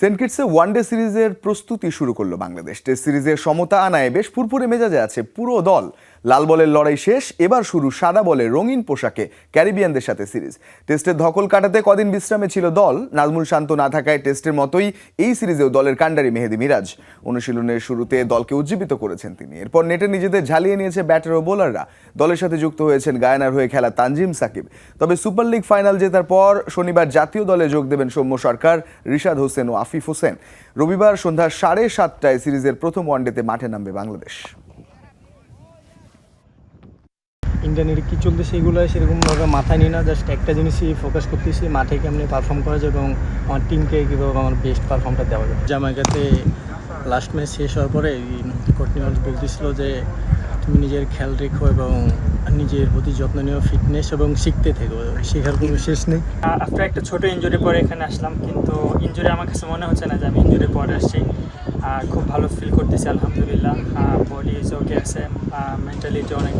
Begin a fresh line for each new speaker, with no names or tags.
Saint কিটসে one day সিরিজের প্রস্তুতি শুরু করল বাংলাদেশ। টেস্ট সিরিজের সমতা আনায় বেশ ফুরফুরে মেজাজে আছে পুরো দল। লাল বলের লড়াই শেষ, এবার শুরু সাদা বলে রঙিন পোশাকে ক্যারিবিয়ানদের সাথে সিরিজ। টেস্টের ধকল কাটাতে কদিন বিশ্রামে ছিল দল। নাজমুল শান্ত না থাকায় টেস্টের মতোই এই সিরিজেও দলের কাণ্ডারি মেহেদি মিরাজ। অনুশীলনের শুরুতে দলকে উজ্জীবিত করেছেন তিনি। এরপর নেটে নিজেদের ঝালিয়ে নিয়েছে ব্যাটার ও বোলাররা। দলের সাথে যুক্ত হয়েছেন গায়ানার হয়ে খেলা তানজিম সাকিব। তবে সুপার লিগ ফাইনাল জেতার পর শনিবার জাতীয় দলে যোগ দেবেন সৌম্য সরকার, রিশাদ হোসেন ও আফিফ হোসেন। রবিবার সন্ধ্যা সাড়ে সাতটায় সিরিজের প্রথম ওয়ানডেতে মাঠে নামবে বাংলাদেশ।
ইন্টারনেটে কী চলতেছে এগুলো সেরকমভাবে মাথায় নিই না। জাস্ট একটা জিনিসই ফোকাস করতেছি, মাঠে কেমনি পারফর্ম করা যায় এবং আমার টিমকে কীভাবে আমার বেস্ট পারফর্মটা দেওয়া যায়। জামাইকাতে লাস্ট ম্যাচ শেষ হওয়ার পরে কর্টিনাল বলতেছিল যে, তুমি নিজের খেয়াল রেখো এবং নিজের প্রতি যত্ন নিও ফিটনেস এবং শিখতে থেকো, শেখার কোনো শেষ নেই।
আফটার একটা ছোট ইঞ্জুরি পরে এখানে আসলাম, কিন্তু ইঞ্জুরি আমার কাছে মনে হচ্ছে না যে আমি ইনজুরি পরে আসছি। খুব ভালো ফিল করতেছি, আলহামদুলিল্লাহ। বডি ওকে আছে মেন্টালিটি অনেক